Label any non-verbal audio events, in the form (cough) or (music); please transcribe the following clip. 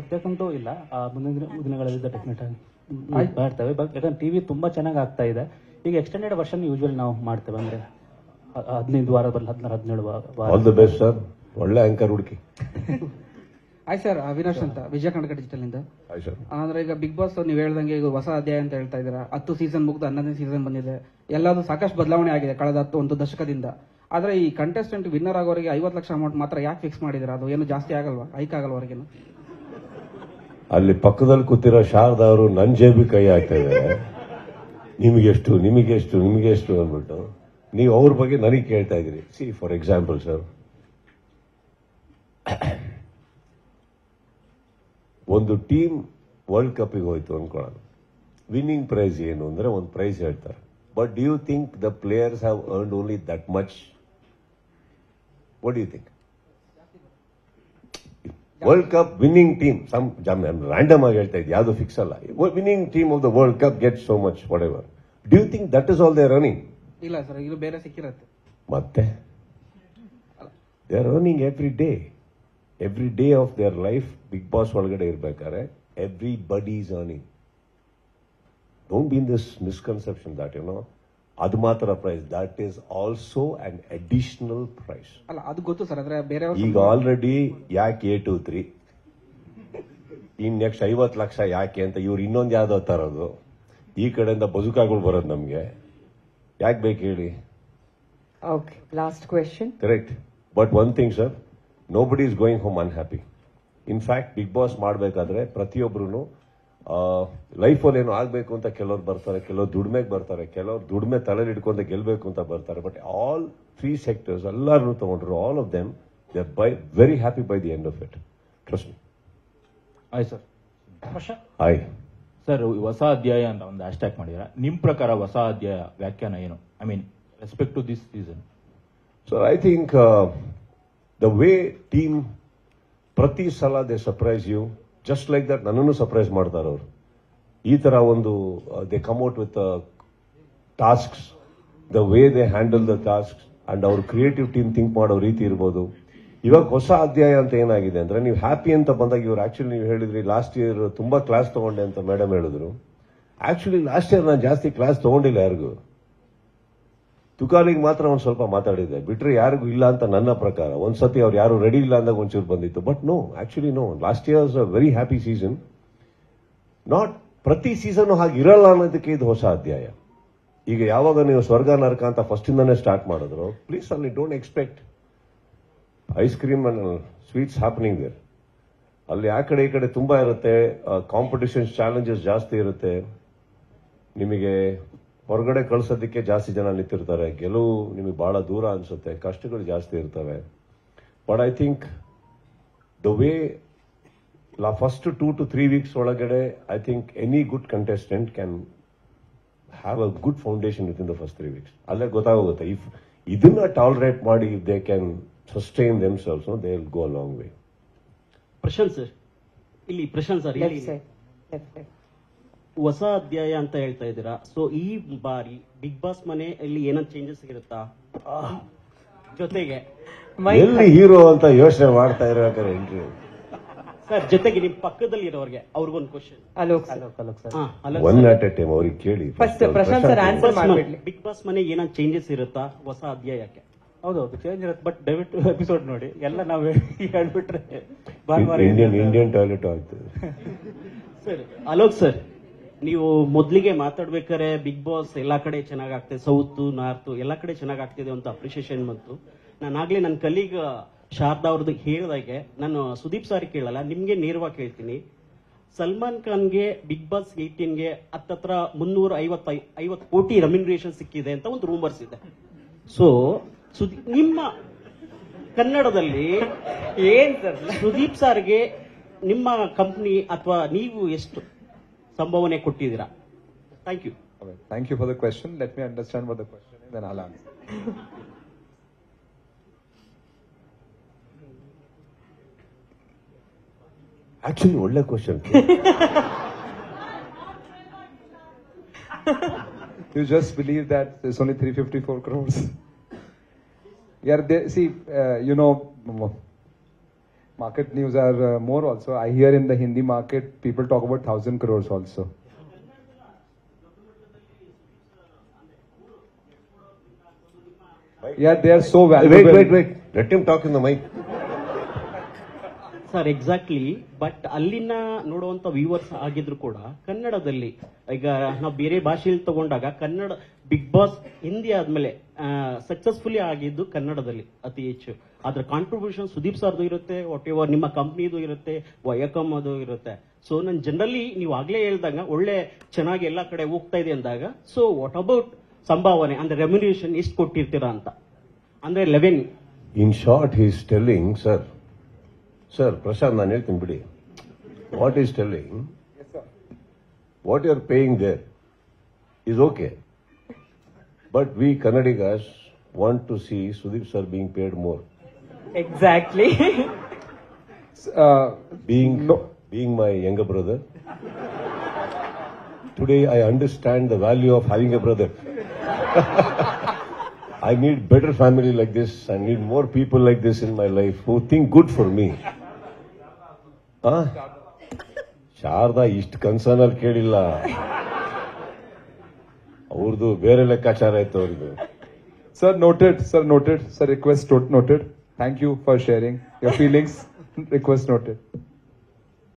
ಸದ್ಯಕ್ಕಂತೂ ಇಲ್ಲ. ಆ, ಮುಂದಿನ ದಿನ- ದಿನಗಳಲ್ಲಿ ಡೆಫಿನೆಟ್ ಆಗಿ. ಮಾಡ್ತೇವೆ. ಬಟ್ ಯಾಕಂದ್ರೆ ಟಿವಿ ತುಂಬಾ ಚೆನ್ನಾಗಿ ಆಗ್ತಾ ಇದೆ. ಈಗ ಎಕ್ಸ್ಟೆಂಡೆಡ್ ವರ್ಷನ್ ಯೂಶುವಲಿ ನಾವು ಮಾಡ್ತೇವೆ. ಅಂದ್ರೆ ಹದಿನೈದು ವಾರ ಬರಲ್ಲ ಹದಿನಾರು ಹದಿನೇಳು ವಾರ. ಆಲ್ ದ ಬೆಸ್ಟ್ ಸರ್ ಒಳ್ಳೆ ಆಂಕರ್ ಹುಡುಕಿ. ಹಾಯ್ ಸರ್ ಅವಿನಾಶ್ ಅಂತ. ವಿಜಯ ಕರ್ನಾಟಕ ಡಿಜಿಟಲ್ ಇಂದ ಅಂದ್ರೆ ಈಗ ಬಿಗ್ ಬಾಸ್ ನೀವು ಹೇಳ್ದಂಗೆ ಈಗ ಹೊಸ ಅಧ್ಯಾಯ ಅಂತ ಹೇಳ್ತಾ ಇದ್ದೀರಾ. ಹತ್ತು ಸೀಸನ್ ಮುಗ್ದು ಹನ್ನೊಂದನೇ ಸೀಸನ್ ಬಂದಿದೆ. ಎಲ್ಲದೂ ಸಾಕಷ್ಟು ಬದಲಾವಣೆ ಆಗಿದೆ ಕಳೆದ ಹತ್ತು ಒಂದು ದಶಕದಿಂದ. ಆದ್ರೆ ಈ ಕಂಟೆಸ್ಟೆಂಟ್ ವಿನ್ನರ್ ಆಗೋರಿಗೆ ಐವತ್ತು ಲಕ್ಷ ಅಮೌಂಟ್ ಮಾತ್ರ ಯಾಕೆ ಫಿಕ್ಸ್ ಮಾಡಿದ್ರೆ? ಅದು ಏನು ಜಾಸ್ತಿ ಆಗಲ್ವಾ? ಹೈಕ್ ಆಗಲ್ವಾ ಅವ್ರಿಗೇನು ಅಲ್ಲಿ ಪಕ್ಕದಲ್ಲಿ ಕೂತಿರೋ ಶಾರದಾ ಅವರು ನನ್ನ ಜೇಬಿ ಕೈ ಹಾಕ್ತಾ ನಿಮಗೆಷ್ಟು ನಿಮಗೆಷ್ಟು ನಿಮಗೆಷ್ಟು ಅಂದ್ಬಿಟ್ಟು ನೀವು ಅವ್ರ ಬಗ್ಗೆ ನನಗೆ ಕೇಳ್ತಾ ಇದ್ದೀರಿ. ಸಿ ಫಾರ್ ಎಕ್ಸಾಂಪಲ್ ಸರ್ ಒಂದು ಟೀಮ್ ವರ್ಲ್ಡ್ ಕಪ್ಗೆ ಹೋಯ್ತು ಅನ್ಕೊಳ್ಳೋಣ. ವಿನ್ನಿಂಗ್ ಪ್ರೈಸ್ ಏನು ಅಂದ್ರೆ ಒಂದು ಪ್ರೈಸ್ ಹೇಳ್ತಾರೆ. But you think the players have earn only that much what you think world cup winning team some random ಆಗಿ ಹೇಳ್ತಾ ಇದ್ದೆ ಯಾವುದು ಫಿಕ್ಸ್ ಅಲ್ಲ. Winning team of the world cup get so much whatever you think that is all they running ಇಲ್ಲ sir ಇದು ಬೇರೆ ಸಿಕ್ಕಿರತ್ತೆ. ಮತ್ತೆ? They are running every day every day of their life Bigg Boss ಒಳಗಡೆ ಇರ್ಬೇಕಾದ್ರೆ everybody is earning don't be in this misconception that you know ಅದು ಮಾತ್ರ price that is also and additional price ಅಲ್ಲ ಅದು ಗೊತ್ತು ಸರ್ ಅಂದ್ರೆ ಬೇರೆ ಈಗ ಆಲ್ರೆಡಿ ಯಾಕೆ ಏ ಟು ತ್ರೀ ಇನ್ ನೆಕ್ಸ್ಟ್ ಐವತ್ತು ಲಕ್ಷ ಯಾಕೆ ಅಂತ ಇವ್ರು ಇನ್ನೊಂದು ಯಾವ್ದೋ ತರೋದು. ಈ ಕಡೆಯಿಂದ ಬದುಕಾಗಳು ಬರೋದು ನಮ್ಗೆ. ಯಾಕೆ ಬೇಕು ಹೇಳಿ? Okay last question correct but one thing sir nobody is going home unhappy in fact Bigg Boss ಮಾಡಬೇಕಾದ್ರೆ ಪ್ರತಿಯೊಬ್ಬರು ಲೈಫಲ್ಲಿ ಏನು ಆಗಬೇಕು ಅಂತ ಕೆಲವ್ರು ಬರ್ತಾರೆ ಕೆಲವ್ರು ದುಡಿಮೆಗೆ ಬರ್ತಾರೆ ಕೆಲವ್ರು ದುಡ್ಮೆ ತಲೆಯಲ್ಲಿ ಇಟ್ಕೊಂಡು ಗೆಲ್ಲಬೇಕು ಅಂತ ಬರ್ತಾರೆ ಬಟ್ ಆಲ್ ತ್ರೀ ಸೆಕ್ಟರ್ಸ್ ಎಲ್ಲರೂ ತಗೊಂಡ್ರು all of them they by very happy by the end of it trust me ಆಯ್ತು ಸರ್ ಆಯ್ ಸರ್ ಹೊಸ ಅಧ್ಯಾಯ ಅಂತ ಒಂದು ಹ್ಯಾಶ್ಟ್ಯಾಗ್ ಮಾಡಿದ್ರ. ನಿಮ್ಮ ಪ್ರಕಾರ ಹೊಸ ಅಧ್ಯಾಯ ವ್ಯಾಖ್ಯಾನ ಏನು? I mean respect to this season so I think the way team ಪ್ರತಿ ಸಲ they surprise you just like that ನನ್ನನ್ನು ಸರ್ಪ್ರೈಸ್ ಮಾಡ್ತಾರೆ ಅವರು. ಈ ತರ ಒಂದು they come out with tasks the way they handle the task and ಅವ್ರ creative team think ಮಾಡೋ ರೀತಿ ಇರ್ಬೋದು. ಇವಾಗ ಹೊಸ ಅಧ್ಯಾಯ ಅಂತ ಏನಾಗಿದೆ ಅಂದ್ರೆ, ನೀವು ಹ್ಯಾಪಿ ಅಂತ ಬಂದಾಗ ಇವ್ರು ಆಕ್ಚುಲಿ ನೀವು ಹೇಳಿದ್ರಿ ಲಾಸ್ಟ್ ಇಯರ್ ತುಂಬಾ ಕ್ಲಾಸ್ ತಗೊಂಡೆ ಅಂತ ಮೇಡಮ್ ಹೇಳಿದ್ರು. ಆಕ್ಚುಲಿ ಲಾಸ್ಟ್ ಇಯರ್ ನಾನು ಜಾಸ್ತಿ ಕ್ಲಾಸ್ ತಗೊಂಡಿಲ್ಲ ಯಾರಿಗೂ. ತುಕಾಲಿಗೆ ಮಾತ್ರ ಒಂದು ಸ್ವಲ್ಪ ಮಾತಾಡಿದೆ ಬಿಟ್ರೆ ಯಾರಿಗೂ ಇಲ್ಲ ಅಂತ ನನ್ನ ಪ್ರಕಾರ. ಒಂದ್ಸತಿ ಅವ್ರು ಯಾರು ರೆಡಿ ಇಲ್ಲ ಅಂದಾಗ ಒಂಚೂರು ಬಂದಿತ್ತು. But no actually no last years a very happy season not ಪ್ರತಿ ಸೀಸನ್ ಹಾಗೆ ಇರಲ್ಲ ಅನ್ನೋದಕ್ಕೆ ಇದು ಹೊಸ ಅಧ್ಯಾಯ. ಈಗ ಯಾವಾಗ ನೀವು ಸ್ವರ್ಗ, ನರಕ ಅಂತ ಫಸ್ಟ್ ಇಂದಾನೆ ಸ್ಟಾರ್ಟ್ ಮಾಡಿದ್ರು ಪ್ಲೀಸ್ ಅಲ್ಲಿ don't expect ice cream sweets happening there ಅಲ್ಲಿ ಆ ಕಡೆ ಈ ಕಡೆ ತುಂಬಾ ಇರುತ್ತೆ. ಕಾಂಪಿಟೇಷನ್ ಚಾಲೆಂಜಸ್ ಜಾಸ್ತಿ ಇರುತ್ತೆ. ನಿಮಗೆ ಹೊರಗಡೆ ಕಳಿಸೋದಕ್ಕೆ ಜಾಸ್ತಿ ಜನ ನಿಂತಿರ್ತಾರೆ. ಗೆಲುವು ನಿಮಗೆ ಭಾಳ ದೂರ ಅನಿಸುತ್ತೆ. ಕಷ್ಟಗಳು ಜಾಸ್ತಿ ಇರ್ತವೆ. But I think the way law first two to three weeks ಒಳಗಡೆ I think any good contestant can have a good foundation within the first three weeks ಅಲ್ಲೇ ಗೊತ್ತಾಗುತ್ತೆ ಇಫ್ ಇದನ್ನ ಟಾಲರೇಟ್ ಮಾಡಿ if they can sustain themselves they will go long way Prashant sir ಇಲ್ಲಿ Prashant sir ಹೊಸ ಅಧ್ಯಾಯ ಅಂತ ಹೇಳ್ತಾ ಇದ್ದೀರಾ? ಸೊ ಈ ಬಾರಿ ಬಿಗ್ ಬಾಸ್ ಮನೆಯಲ್ಲಿ ಏನೋ ಚೇಂಜಸ್ ಇರುತ್ತಾ? ಜೊತೆಗೆ ಎಲ್ಲಿ ಹೀರೋ ಅಂತ ಯೋಚನೆ ಮಾಡ್ತಾ ಇರ್ಬೇಕಾದ್ರೆ ಇಂಟರ್ವ್ಯೂ ಸರ್ ಜೊತೆಗೆ ನಿಮ್ ಪಕ್ಕದಲ್ಲಿ ಇರೋರಿಗೆ ಅವ್ರಿಗೊಂದು question Alok. Alok sir one at a time ಅವ್ರಿಗೆ ಕೇಳಿ ಫಸ್ಟ್ ಪ್ರಶಾಂತ್ ಸರ್ ಆನ್ಸರ್ ಮಾಡ್ಬಿಡ್ಲಿ ಬಿಗ್ ಬಾಸ್ ಮನೆ ಏನೋ ಚೇಂಜಸ್ ಇರುತ್ತಾ ಹೊಸ ಅಧ್ಯಾಯಕ್ಕೆ? ಹೌದೌದು ಚೇಂಜ್ ಇರುತ್ತೆ ಬಟ್ ದಯವಿಟ್ಟು ಎಪಿಸೋಡ್ ನೋಡಿ. ಎಲ್ಲ ನಾವು ಹೇಳ್ಬಿಟ್ರೆ ಭಾನುವಾರ ಇಂಡಿಯನ್ ಇಂಡಿಯನ್ ಟಾಯ್ಲೆಟ್ ಆಗ್ತದೆ. (laughs) ಸರ್ ಅಲೋಕ್ ಸರ್ ನೀವು ಮೊದಲಿಗೆ ಮಾತಾಡ್ಬೇಕಾದ್ರೆ ಬಿಗ್ ಬಾಸ್ ಎಲ್ಲ ಕಡೆ ಚೆನ್ನಾಗಿ ಆಗ್ತದೆ ಸೌತ್ ನಾರ್ತ್ ಎಲ್ಲ ಕಡೆ ಚೆನ್ನಾಗಿ ಆಗ್ತಿದೆ ಅಂತ ಅಪ್ರಿಸಿಯೇಷನ್ ಬಂತು. ನಾನು ಆಗ್ಲೇ ನನ್ನ ಕಲೀಗ್ ಶಾರದಾ ಅವ್ರದ್ದು ಹೇಳಿದಾಗೆ ನಾನು ಸುದೀಪ್ ಸಾರಿ ಕೇಳಲ್ಲ ನಿಮ್ಗೆ ನೇರವಾಗಿ ಕೇಳ್ತೀನಿ ಸಲ್ಮಾನ್ ಖಾನ್ಗೆ ಬಿಗ್ ಬಾಸ್ ಏಯ್ಟೀನ್ಗೆ ಹತ್ತತ್ರ ಮುನ್ನೂರ ಐವತ್ ಐವತ್ತು ಕೋಟಿ ರೆಮ್ಯುನರೇಷನ್ ಸಿಕ್ಕಿದೆ ಅಂತ ಒಂದು ರೂಮರ್ಸ್ ಇದೆ. ಸೊ ಸುದೀಪ್ ನಿಮ್ಮ ಕನ್ನಡದಲ್ಲಿ ಏನ್ ಸರ್? ಸುದೀಪ್ ಸಾರ್ಗೆ ನಿಮ್ಮ ಕಂಪ್ನಿ ಅಥವಾ ನೀವು ಎಷ್ಟು ಸಂಭಾವನೆ ಕೊಟ್ಟಿದ್ದೀರಾ thank you Okay, Thank you for the question. Let me understand what the question is, then I'll answer. Actually ಒಳ್ಳೆ question You just believe that there's only 354 crores. Yeah, they, see, uh, you know, Market news are uh, more also. I hear in the Hindi market, people talk about thousand crores also. Yeah, they are so valuable. Wait, wait, wait. Let him talk in the mic. Sir exactly but ಅಲ್ಲಿನ ನೋಡುವಂತ viewers ಆಗಿದ್ರು ಕೂಡ ಕನ್ನಡದಲ್ಲಿ ಈಗ ನಾವು ಬೇರೆ ಭಾಷೆಯಲ್ಲಿ ತಗೊಂಡಾಗ ಕನ್ನಡ ಬಿಗ್ ಬಾಸ್ ಹಿಂದಿ ಆದ್ಮೇಲೆ ಸಕ್ಸಸ್ಫುಲಿ ಆಗಿದ್ದು ಕನ್ನಡದಲ್ಲಿ ಅತಿ ಹೆಚ್ಚು. ಅದ್ರ ಕಾಂಟ್ರಿಬ್ಯೂಷನ್ ಸುದೀಪ್ ಸರ್ದು ಇರುತ್ತೆ ವಾಟ್ ಎವರ್ ನಿಮ್ಮ ಕಂಪ್ನಿದು ಇರುತ್ತೆ ವಯಕಮ್ ಅದು ಇರುತ್ತೆ. ಸೊ ನನ್ ಜನರಲಿ ನೀವು ಆಗ್ಲೇ ಹೇಳ್ದಂಗ ಒಳ್ಳೆ ಚೆನ್ನಾಗಿ ಎಲ್ಲಾ ಕಡೆ ಹೋಗ್ತಾ ಇದೆ ಅಂದಾಗ ಸೊ ವಾಟ್ ಅಬೌಟ್ ಸಂಭಾವನೆ ಅಂದ್ರೆ ರೆಮ್ಯುನೇಷನ್ ಎಷ್ಟು ಕೊಟ್ಟಿರ್ತೀರಾ ಅಂತ? ಅಂದ್ರೆ eleven in short he's telling telling, sir, sir, Prashant, ನಾನು ಹೇಳ್ತೀನಿ ಬಿಡಿ what is telling what you are paying there is okay but we Kannadigas want to see Sudeep sir being paid more exactly (laughs) Uh, being No. being my younger brother today i understand the value of having a brother (laughs) i need better family like this i need more people like this in my life who think good for me huh? Sharada ಇಷ್ಟು concern ಅಲ್ಲಿ ಕೇಳಿಲ್ಲ. ಅವ್ರದ್ದು ಬೇರೆ ಲೆಕ್ಕಾಚಾರ ಆಯ್ತು ಅವ್ರಿಗೆ. Sir noted sir noted sir request noted thank you for sharing your feelings request noted